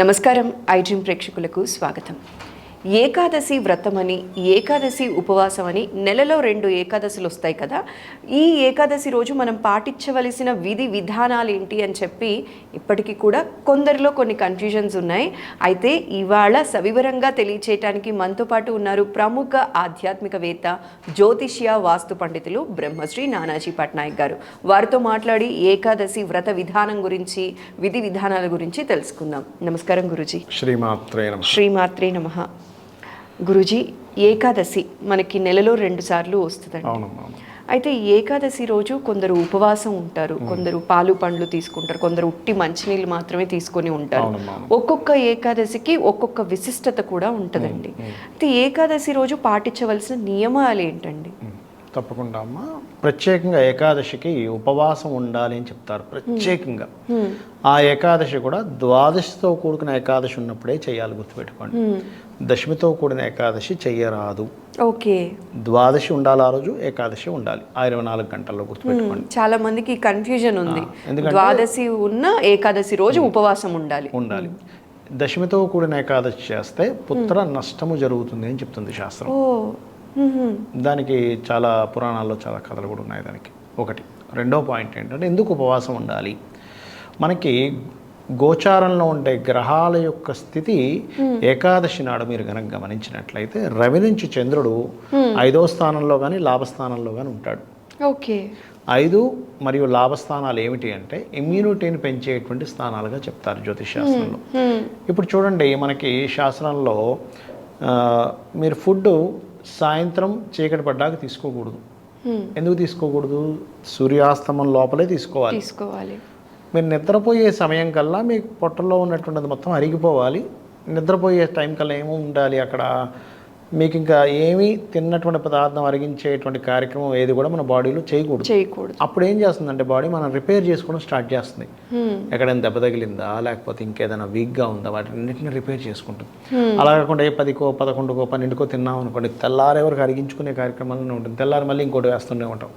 నమస్కారం ఐడ్రీమ్ ప్రేక్షకులకు స్వాగతం. ఏకాదశి వ్రతమని ఏకాదశి ఉపవాసం అని నెలలో రెండు ఏకాదశులు వస్తాయి కదా. ఈ ఏకాదశి రోజు మనం పాటించవలసిన విధి విధానాలు ఏంటి అని చెప్పి ఇప్పటికీ కూడా కొందరిలో కొన్ని కన్ఫ్యూజన్స్ ఉన్నాయి. అయితే ఇవాళ సవివరంగా తెలియచేయటానికి మనతో పాటు ఉన్నారు ప్రముఖ ఆధ్యాత్మికవేత్త జ్యోతిష్య వాస్తు పండితులు బ్రహ్మశ్రీ నానాజీ పట్నాయక్ గారు. వారితో మాట్లాడి ఏకాదశి వ్రత విధానం గురించి విధి విధానాల గురించి తెలుసుకుందాం. నమస్కారం గురుజీ. శ్రీమాత్రే నమ. శ్రీమాత్రే నమ. గురుజీ ఏకాదశి మనకి నెలలో రెండు సార్లు వస్తుందండి. అయితే ఏకాదశి రోజు కొందరు ఉపవాసం ఉంటారు కొందరు పాలు పండ్లు తీసుకుంటారు కొందరు ఉట్టి మంచినీళ్ళు మాత్రమే తీసుకొని ఉంటారు. ఒక్కొక్క ఏకాదశికి ఒక్కొక్క విశిష్టత కూడా ఉంటుందండి. అయితే ఏకాదశి రోజు పాటించవలసిన నియమాలు ఏంటండి? తప్పకుండా అమ్మ. ప్రత్యేకంగా ఏకాదశికి ఉపవాసం ఉండాలి అని చెప్తారు. ప్రత్యేకంగా. ఆ ఏకాదశి కూడా ద్వాదశితో కూడుకున్న ఏకాదశి ఉన్నప్పుడే చేయాలి గుర్తుపెట్టుకోండి. దశమితో కూడిన ఏకాదశి చెయ్యరాదు ఓకే. ద్వాదశి ఉండాలి ఆ రోజు ఏకాదశి ఉండాలి. ఆ ఇరవై నాలుగు గంటల్లో గుర్తుపెట్టుకోండి. చాలా మందికి కన్ఫ్యూజన్ ఉంది. ద్వాదశి ఉన్న ఏకాదశి రోజు ఉపవాసం ఉండాలి. ఉండాలి. దశమితో కూడిన ఏకాదశి చేస్తే పుత్ర నష్టము జరుగుతుంది అని చెప్తుంది శాస్త్రం. దానికి చాలా పురాణాల్లో చాలా కథలు కూడా ఉన్నాయి దానికి. ఒకటి. రెండో పాయింట్ ఏంటంటే ఎందుకు ఉపవాసం ఉండాలి? మనకి గోచారంలో ఉండే గ్రహాల యొక్క స్థితి ఏకాదశి నాడు మీరు కనుక గమనించినట్లయితే రవి నుంచి చంద్రుడు ఐదో స్థానంలో కానీ లాభస్థానంలో కానీ ఉంటాడు. ఓకే. ఐదు మరియు లాభస్థానాలు ఏమిటి అంటే ఇమ్యూనిటీని పెంచేటువంటి స్థానాలుగా చెప్తారు జ్యోతిష్ శాస్త్రంలో. ఇప్పుడు చూడండి మనకి శాస్త్రంలో మీరు ఫుడ్ సాయంత్రం చీకటి పడ్డాక తీసుకోకూడదు. ఎందుకు తీసుకోకూడదు? సూర్యాస్తమం లోపలే తీసుకోవాలి. తీసుకోవాలి. మీరు నిద్రపోయే సమయం కల్లా మీ పొట్టలో ఉన్నటువంటిది మొత్తం అరిగిపోవాలి. నిద్రపోయే టైం కల్లా ఏమి ఉండాలి అక్కడ? మీకు ఇంకా ఏమీ తిన్నటువంటి పదార్థం అరిగించేటువంటి కార్యక్రమం ఏది కూడా మన బాడీలో చేయకూడదు. చేయకూడదు. అప్పుడు ఏం చేస్తుందంటే బాడీ మనం రిపేర్ చేసుకోవడం స్టార్ట్ చేస్తుంది. ఎక్కడైనా దెబ్బ తగిలిందా లేకపోతే ఇంకేదైనా వీక్గా ఉందా వాటిన్నింటిని రిపేర్ చేసుకుంటుంది. అలా కాకుండా ఏ పదికో పదకొండుకో పన్నెండుకో తిన్నాం అనుకోండి తెల్లారే వరకు అరిగించుకునే కార్యక్రమాలు ఉంటుంది తెల్లారి మళ్ళీ ఇంకోటి వేస్తూనే ఉంటాం.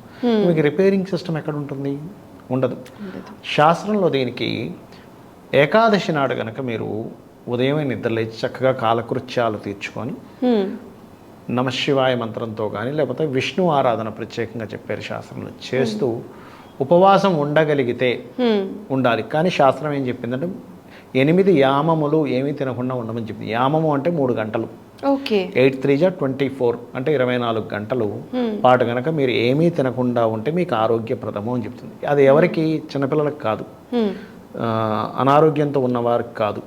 మీకు రిపేరింగ్ సిస్టమ్ ఎక్కడ ఉంటుంది ఉండదు. శాస్త్రంలో దీనికి ఏకాదశి నాడు కనుక మీరు ఉదయమే నిద్రలేచి చక్కగా కాలకృత్యాలు తీర్చుకొని. నమశివాయ మంత్రంతో కానీ లేకపోతే విష్ణు ఆరాధన ప్రత్యేకంగా చెప్పారు శాస్త్రంలో. చేస్తూ ఉపవాసం ఉండగలిగితే. ఉండాలి. కానీ శాస్త్రం ఏం చెప్పిందంటే ఎనిమిది యామములు ఏమీ తినకుండా ఉండమని చెప్పింది. యామము అంటే మూడు గంటలు. ఓకే. ఎయిట్ త్రీ జా ట్వంటీ ఫోర్ అంటే ఇరవై నాలుగు గంటలు. పాటు కనుక మీరు ఏమీ తినకుండా ఉంటే మీకు ఆరోగ్యప్రదము అని చెప్తుంది. అది ఎవరికి? చిన్నపిల్లలకు కాదు. అనారోగ్యంతో ఉన్నవారికి కాదు.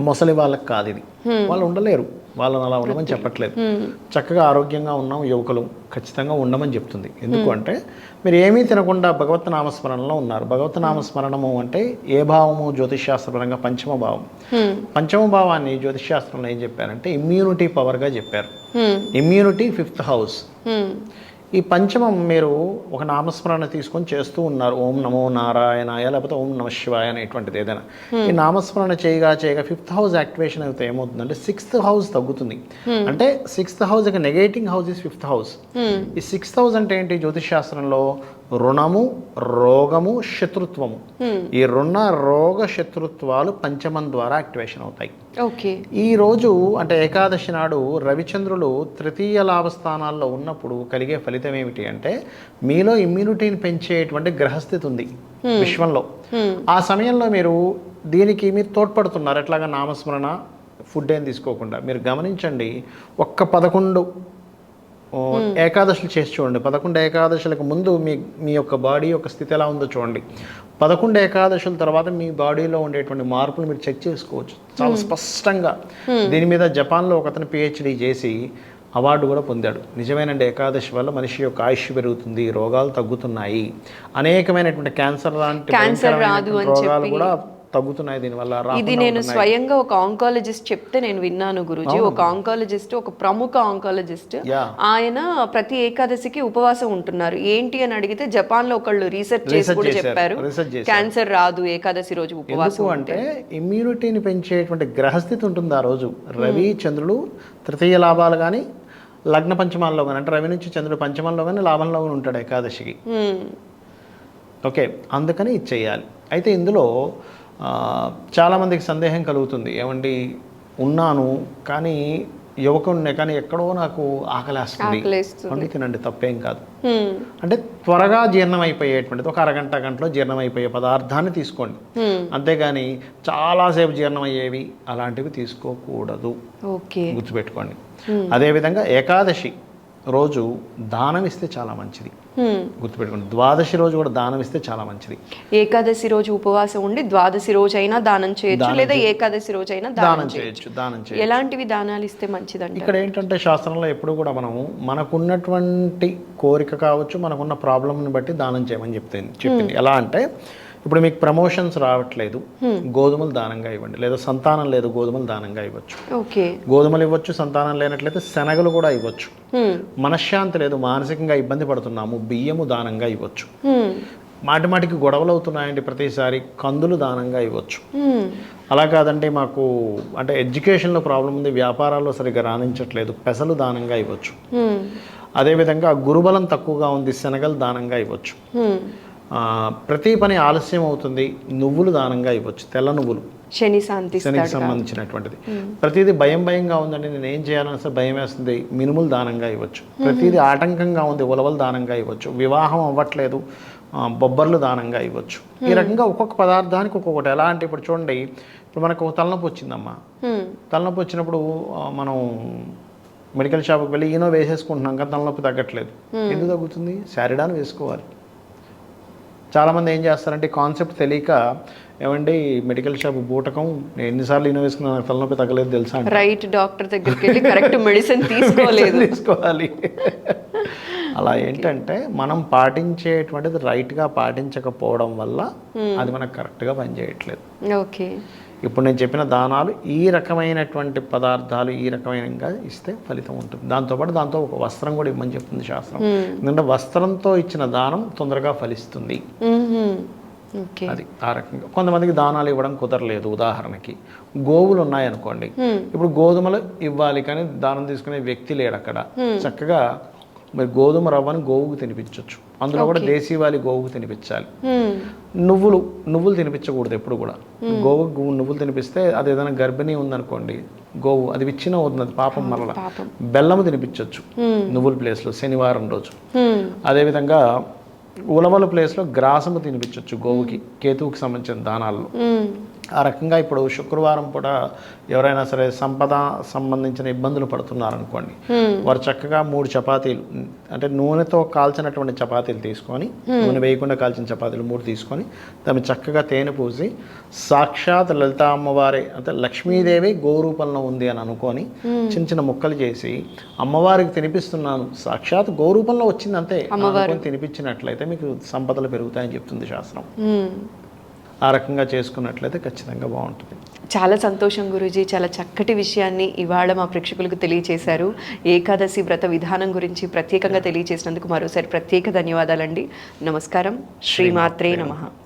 ముసలి వాళ్ళకి కాదు ఇది. వాళ్ళు ఉండలేరు. వాళ్ళని అలా ఉండమని చెప్పట్లేదు. చక్కగా ఆరోగ్యంగా ఉన్నాం యువకులు ఖచ్చితంగా ఉండమని చెప్తుంది. ఎందుకు అంటే మీరు ఏమీ తినకుండా భగవత్ నామస్మరణలో ఉన్నారు. భగవత్ నామస్మరణము అంటే ఏ భావము? జ్యోతిష్శాస్త్రపరంగా పంచమ భావం. పంచమ భావాన్ని జ్యోతిష్శాస్త్రంలో ఏం చెప్పారంటే ఇమ్యూనిటీ పవర్గా చెప్పారు. Immunity fifth house. ఈ పంచమం మీరు ఒక నామస్మరణ తీసుకొని చేస్తూ ఉన్నారు. ఓం నమో నారాయణాయ లేకపోతే ఓం నమ శివాయ అనేటువంటిది ఏదైనా. ఈ నామస్మరణ చేయగా చేయగా ఫిఫ్త్ హౌస్ యాక్టివేషన్ అయితే ఏమవుతుందంటే సిక్స్త్ హౌస్ తగ్గుతుంది. అంటే సిక్స్త్ హౌస్ ఇక negating house is fifth house. ఈ సిక్స్త్ హౌస్ అంటే ఏంటి? జ్యోతిష్ శాస్త్రంలో రుణము రోగము శత్రుత్వము. ఈ రుణ రోగ శత్రుత్వాలు పంచమం ద్వారా యాక్టివేషన్ అవుతాయి. ఓకే. ఈ రోజు అంటే ఏకాదశి నాడు రవిచంద్రులు తృతీయ లాభ స్థానాల్లో ఉన్నప్పుడు కలిగే ఫలితం ఏమిటి అంటే మీలో ఇమ్యూనిటీని పెంచేటువంటి గ్రహస్థితి ఉంది విశ్వంలో. ఆ సమయంలో మీరు దీనికి మీరు తోడ్పడుతున్నారు. ఎట్లాగా నామస్మరణ ఫుడ్ ఏం తీసుకోకుండా. మీరు గమనించండి ఒక్క పదకొండు ఏకాదశులు చేసి చూడండి. పదకొండు ఏకాదశులకు ముందు మీ మీ యొక్క బాడీ యొక్క స్థితి ఎలా ఉందో చూడండి. పదకొండు ఏకాదశుల తర్వాత మీ బాడీలో ఉండేటువంటి మార్పులు మీరు చెక్ చేసుకోవచ్చు. చాలా స్పష్టంగా. దీని మీద జపాన్లో ఒక అతను పిహెచ్డి చేసి అవార్డు కూడా పొందాడు. నిజమేనండి ఏకాదశి వల్ల మనిషి యొక్క ఆయుష్ పెరుగుతుంది రోగాలు తగ్గుతున్నాయి. అనేకమైనటువంటి క్యాన్సర్ లాంటి రోగాలు కూడా తగ్గుతున్నాయి దీనివల్ల ఇది నేను. స్వయంగా ఒక ఆంకాలజిస్ట్ చెప్తే నేను విన్నాను గురుజీ ఒక ఆంకాలజిస్ట్ ఒక ప్రముఖ ఆంకాలజిస్ట్. ఆయన ప్రతి ఏకాదశికి ఉపవాసం ఉంటున్నారు ఏంటి అని అడిగితే జపాన్లో ఒకళ్ళు రీసెర్చ్ చేసి కూడా. చెప్పారు. క్యాన్సర్ రాదు ఏకాదశి రోజు ఉపవాసం అంటే ఇమ్యూనిటీని పెంచేటువంటి గ్రహస్థితి ఉంటుంది ఆ రోజు రవి చంద్రుడు తృతీయ లాభాలు కానీ లగ్న పంచమాల్లో కానీ అంటే రవి నుంచి చంద్రుడు పంచమంలో కానీ లాభంలో కానీ ఉంటాడు ఏకాదశికి. ఓకే అందుకని ఇది చేయాలి అయితే ఇందులో చాలామందికి సందేహం కలుగుతుంది. ఏమండి? ఉన్నాను కానీ యువకుడినే కానీ ఎక్కడో నాకు ఆకలేస్తుంది. వండి తినండి తప్పేం కాదు. అంటే త్వరగా జీర్ణం అయిపోయేటువంటిది ఒక అరగంట గంటలో జీర్ణం అయిపోయే పదార్థాన్ని తీసుకోండి. అంతేగాని చాలాసేపు జీర్ణం అయ్యేవి అలాంటివి తీసుకోకూడదు. ఓకే. గుర్తుపెట్టుకోండి. అదేవిధంగా ఏకాదశి రోజు దానం ఇస్తే చాలా మంచిది. గుర్తుపెట్టుకోండి. ద్వాదశి రోజు కూడా దానం ఇస్తే చాలా మంచిది. ఏకాదశి రోజు ఉపవాసం ఉండి ద్వాదశి రోజు అయినా దానం చేయొచ్చు లేదా ఏకాదశి రోజు అయినా దానం చేయొచ్చు. చేయొచ్చు దానం చేయొచ్చు. ఎలాంటివి దానాలు ఇస్తే మంచిదండి ఇక్కడ ఏంటంటే శాస్త్రంలో ఎప్పుడు కూడా మనము మనకున్నటువంటి కోరిక కావచ్చు మనకున్న ప్రాబ్లమ్ని బట్టి దానం చేయమని చెప్తుంది చెప్పింది. ఎలా అంటే ఇప్పుడు మీకు ప్రమోషన్స్ రావట్లేదు. గోధుమలు దానంగా ఇవ్వండి. లేదా సంతానం లేదు గోధుమలు దానంగా ఇవ్వచ్చు. గోధుమలు ఇవ్వచ్చు సంతానం లేనట్లయితే శనగలు కూడా ఇవ్వచ్చు. హ్మ్. మనశ్శాంతి లేదు మానసికంగా ఇబ్బంది పడుతున్నాము బియ్యము దానంగా ఇవ్వచ్చు. హ్మ్. మాటి మాటికి గొడవలు అవుతున్నాయండి ప్రతిసారి కందులు దానంగా ఇవ్వచ్చు. అలా కాదంటే మాకు అంటే ఎడ్యుకేషన్లో ప్రాబ్లం ఉంది వ్యాపారాల్లో సరిగ్గా రాణించట్లేదు పెసలు దానంగా ఇవ్వచ్చు. అదేవిధంగా గురుబలం తక్కువగా ఉంది శనగలు దానంగా ఇవ్వచ్చు. ప్రతి పని ఆలస్యం అవుతుంది. నువ్వులు దానంగా ఇవ్వచ్చు తెల్ల నువ్వులు. శని శాంతి శనికి సంబంధించినటువంటిది. ప్రతిదీ భయం భయంగా ఉందండి. నేను ఏం చేయాలని అసలు భయం వేస్తుంది. మినుములు దానంగా ఇవ్వచ్చు ప్రతిదీ ఆటంకంగా ఉంది. ఉలవలు దానంగా ఇవ్వచ్చు వివాహం అవ్వట్లేదు. బొబ్బర్లు దానంగా ఇవ్వచ్చు ఈ రకంగా ఒక్కొక్క పదార్థానికి ఒక్కొక్కటి. ఎలా అంటే ఇప్పుడు చూడండి. ఇప్పుడు మనకు తలనొప్పి వచ్చిందమ్మా. తలనొప్పి వచ్చినప్పుడు మనం మెడికల్ షాప్కి వెళ్ళి ఈనో వేసేసుకుంటున్నాం కానీ తలనొప్పి తగ్గట్లేదు. ఎందుకు తగ్గుతుంది? శారీడాన్ వేసుకోవాలి. చాలామంది ఏం చేస్తారంటే కాన్సెప్ట్ తెలియక ఏమండి మెడికల్ షాప్ బూటకం నేను ఎన్నిసార్లు ఈనో వేసుకున్నా నాకు తలనొప్పి తగ్గలేదు తెలుసా రైట్ డాక్టర్ దగ్గరికి వెళ్ళి కరెక్ట్ మెడిసిన్ తీసుకోలేదు. తీసుకోవాలి. అలా ఏంటంటే మనం పాటించేటువంటిది రైట్గా పాటించకపోవడం వల్ల అది మనకు కరెక్ట్గా పనిచేయట్లేదు. ఓకే ఇప్పుడు నేను చెప్పిన దానాలు ఈ రకమైనటువంటి పదార్థాలు ఈ రకమైనగా ఇస్తే ఫలితం ఉంటుంది. దాంతోపాటు దాంతో ఒక వస్త్రం కూడా ఇవ్వమని చెప్తుంది శాస్త్రం. ఎందుకంటే వస్త్రంతో ఇచ్చిన దానం తొందరగా ఫలిస్తుంది. అది ఆ రకంగా. కొంతమందికి దానాలు ఇవ్వడం కుదరలేదు ఉదాహరణకి. గోవులు ఉన్నాయనుకోండి. ఇప్పుడు గోధుమలు ఇవ్వాలి కానీ దానం తీసుకునే వ్యక్తి లేడు అక్కడ. చక్కగా మరి గోధుమ రవ్వని గోవుకు తినిపించవచ్చు అందులో కూడా దేశీవాలి గోవుకు తినిపించాలి. నువ్వులు నువ్వులు తినిపించకూడదు ఎప్పుడు కూడా. గోవుకు నువ్వులు తినిపిస్తే అది ఏదైనా గర్భిణీ ఉందనుకోండి గోవు అది విచ్చిన అవుతుంది పాపం మరల. బెల్లము తినిపించవచ్చు నువ్వుల ప్లేస్లో శనివారం రోజు. అదేవిధంగా ఉలవల ప్లేస్లో గ్రాసము తినిపించవచ్చు గోవుకి కేతువుకి సంబంధించిన దానాల్లో. ఆ రకంగా ఇప్పుడు శుక్రవారం పూట ఎవరైనా సరే సంపద సంబంధించిన ఇబ్బందులు పడుతున్నారనుకోండి వారు చక్కగా మూడు చపాతీలు అంటే నూనెతో కాల్చినటువంటి చపాతీలు తీసుకొని నూనె వేయకుండా కాల్చిన చపాతీలు మూడు తీసుకొని దాన్ని చక్కగా తేనె పూసి సాక్షాత్ లలిత అమ్మవారి అంటే లక్ష్మీదేవి గోరూపంలో ఉంది అని అనుకొని చిన్న చిన్న ముక్కలు చేసి అమ్మవారికి తినిపిస్తున్నాను సాక్షాత్ గోరూపంలో వచ్చింది అంతే తినిపించినట్లయితే మీకు సంపదలు పెరుగుతాయని చెప్తుంది శాస్త్రం. ఆ రకంగా చేసుకున్నట్లయితే ఖచ్చితంగా బాగుంటుంది. చాలా సంతోషం గురూజీ చాలా చక్కటి విషయాన్ని ఇవాళ మా ప్రేక్షకులకు తెలియచేశారు. ఏకాదశి వ్రత విధానం గురించి ప్రత్యేకంగా తెలియచేసినందుకు మరోసారి ప్రత్యేక ధన్యవాదాలండి. నమస్కారం. శ్రీమాత్రే నమః.